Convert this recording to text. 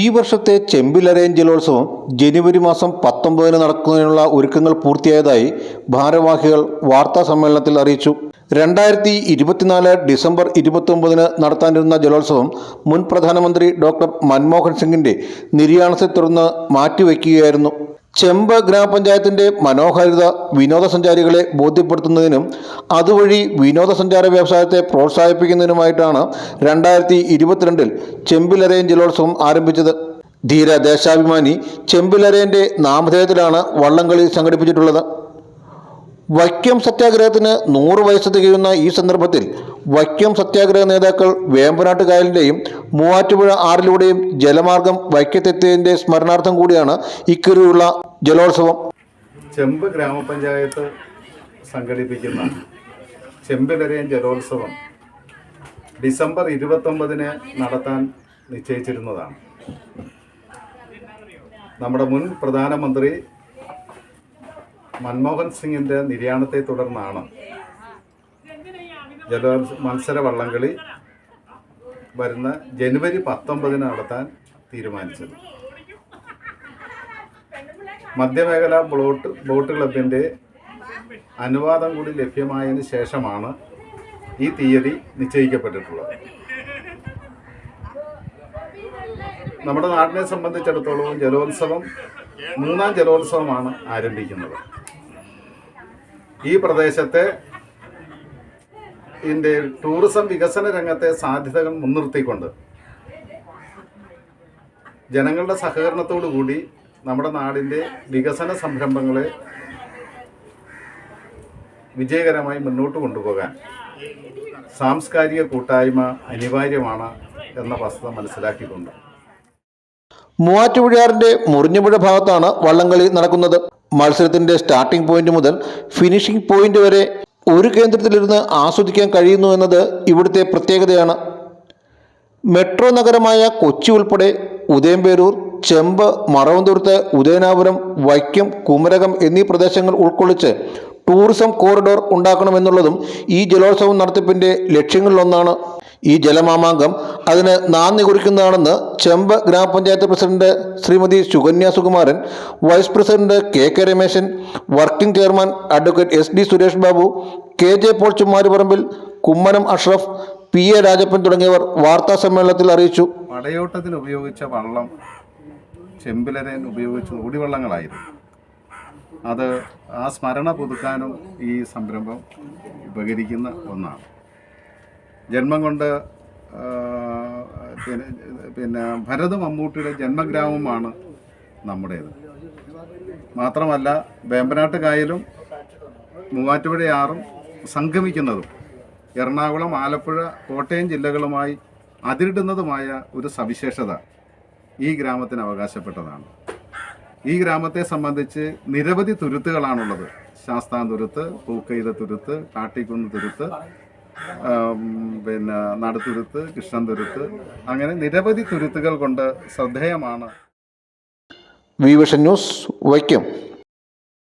ഈ വർഷത്തെ ചെമ്പിലരയൻ ജലോത്സവം ജനുവരി മാസം പത്തൊമ്പതിന് നടക്കുന്നതിനുള്ള ഒരുക്കങ്ങൾ പൂർത്തിയായതായി ഭാരവാഹികൾ വാർത്താ സമ്മേളനത്തിൽ അറിയിച്ചു. രണ്ടായിരത്തി ഇരുപത്തിനാല് ഡിസംബർ ഇരുപത്തൊമ്പതിന് നടത്താനിരുന്ന ജലോത്സവം മുൻ പ്രധാനമന്ത്രി ഡോക്ടർ മൻമോഹൻ സിംഗിന്റെ നിര്യാണത്തെ തുടർന്ന് മാറ്റിവെക്കുകയായിരുന്നു. ചെമ്പ് ഗ്രാമപഞ്ചായത്തിന്റെ മനോഹാരിത വിനോദസഞ്ചാരികളെ ബോധ്യപ്പെടുത്തുന്നതിനും അതുവഴി വിനോദസഞ്ചാര വ്യവസായത്തെ പ്രോത്സാഹിപ്പിക്കുന്നതിനുമായിട്ടാണ് രണ്ടായിരത്തി ഇരുപത്തിരണ്ടിൽ ചെമ്പിലരയൻ ജലോത്സവം ആരംഭിച്ചത്. ധീര ദേശാഭിമാനി ചെമ്പിലരയന്റെ നാമധേയത്തിലാണ് വള്ളംകളി സംഘടിപ്പിച്ചിട്ടുള്ളത്. വൈക്കം സത്യാഗ്രഹത്തിന് നൂറ് വയസ്സ് തികയുന്ന ഈ സന്ദർഭത്തിൽ വൈക്കം സത്യാഗ്രഹ നേതാക്കൾ വേമ്പനാട്ട് കായലിന്റെയും മൂവാറ്റുപുഴ ആറിലൂടെയും ജലമാർഗം വൈക്കത്തെത്തിയതിന്റെ സ്മരണാർത്ഥം കൂടിയാണ് ഇക്കുറിയുള്ള ജലോത്സവം. ചെമ്പ് ഗ്രാമപഞ്ചായത്ത് സംഘടിപ്പിക്കുന്ന ചെമ്പിലരയൻ ജലോത്സവം ഡിസംബർ ഇരുപത്തൊമ്പതിന് നടത്താൻ നിശ്ചയിച്ചിരുന്നതാണ്. നമ്മുടെ മുൻ പ്രധാനമന്ത്രി മൻമോഹൻ സിംഗിന്റെ നിര്യാണത്തെ തുടർന്നാണ് ജലോത്സവ മത്സര വള്ളംകളി വരുന്ന ജനുവരി പത്തൊമ്പതിന് നടത്താൻ തീരുമാനിച്ചത്. മധ്യമേഖല ബോട്ട് ബോട്ട് ക്ലബിന്റെ അനുവാദം കൂടി ലഭ്യമായതിന് ശേഷമാണ് ഈ തീയതി നിശ്ചയിക്കപ്പെട്ടിട്ടുള്ളത്. നമ്മുടെ നാടിനെ സംബന്ധിച്ചിടത്തോളം ജലോത്സവം മൂന്നാം ജലോത്സവമാണ് ആരംഭിക്കുന്നത്. ഈ പ്രദേശത്തെ ഇതിന്റെ ടൂറിസം വികസന രംഗത്തെ സാധ്യതകൾ മുൻനിർത്തിക്കൊണ്ട് ജനങ്ങളുടെ സഹകരണത്തോടു കൂടി നമ്മുടെ നാടിന്റെ വികസന സംരംഭങ്ങളെ വിജയകരമായി മുന്നോട്ട് കൊണ്ടുപോകാൻ സാംസ്കാരിക കൂട്ടായ്മ അനിവാര്യമാണ് എന്ന വസ്തുത മനസ്സിലാക്കിക്കൊണ്ട്. മൂവാറ്റുപുഴയാറിന്റെ മുറിഞ്ഞുപുഴ ഭാഗത്താണ് വള്ളംകളി നടക്കുന്നത്. മത്സരത്തിന്റെ സ്റ്റാർട്ടിംഗ് പോയിന്റ് മുതൽ ഫിനിഷിംഗ് പോയിന്റ് വരെ ഒരു കേന്ദ്രത്തിലിരുന്ന് ആസ്വദിക്കാൻ കഴിയുന്നു എന്നത് ഇവിടുത്തെ പ്രത്യേകതയാണ്. മെട്രോ നഗരമായ കൊച്ചി ഉൾപ്പെടെ ഉദയംപേരൂർ ചെമ്പ് മറവന്തുരുത്ത് ഉദയനാപുരം വൈക്കം കുമരകം എന്നീ പ്രദേശങ്ങൾ ഉൾക്കൊള്ളിച്ച് ടൂറിസം കോറിഡോർ ഉണ്ടാക്കണമെന്നുള്ളതും ഈ ജലോത്സവം നടത്തിപ്പിന്റെ ലക്ഷ്യങ്ങളിലൊന്നാണ്. ഈ ജലമാമാങ്കം അതിന് നാന്ദി കുറിക്കുന്നതാണെന്ന് ചെമ്പ് ഗ്രാമപഞ്ചായത്ത് president Shrimati Sukanya Sukumaran vice president K K Rameshan working chairman advocate S D Suresh Babu K J Paul Chummaruparambil Kummanam Ashraf P A Rajappan തുടങ്ങിയവർ വാർത്താ സമ്മേളനത്തിൽ അറിയിച്ചു. പടയോട്ടത്തിന് ഉപയോഗിച്ച വള്ളം ചെമ്പിലരൻ ഉപയോഗിച്ച ഓടിവള്ളങ്ങളായിരുന്നു. അത് ആ സ്മരണ പുതുക്കാനും ഈ സംരംഭം ഉപകരിക്കുന്ന ഒന്നാണ്. ജന്മം കൊണ്ട് പിന്നെ പിന്നെ ഭരത് മമ്മൂട്ടിയുടെ ജന്മഗ്രാമമാണ് നമ്മുടേത്. മാത്രമല്ല വേമ്പനാട്ട് കായലും മൂവാറ്റുപുഴയാറും സംഗമിക്കുന്നതും എറണാകുളം ആലപ്പുഴ കോട്ടയം ജില്ലകളുമായി അതിരിടുന്നതുമായ ഒരു സവിശേഷത ഈ ഗ്രാമത്തിന് അവകാശപ്പെട്ടതാണ്. ഈ ഗ്രാമത്തെ സംബന്ധിച്ച് നിരവധി തുരുത്തുകളാണുള്ളത്. ശാസ്താൻ തുരുത്ത് പൂക്കൈത തുരുത്ത് കാട്ടിക്കുന്ന് തുരുത്ത് പിന്നെ നടുത്തുരുത്ത് കൃഷ്ണൻ തുരുത്ത് അങ്ങനെ നിരവധി തുരുത്തുകൾ കൊണ്ട് ശ്രദ്ധേയമാണ്. Vision News Vaikom.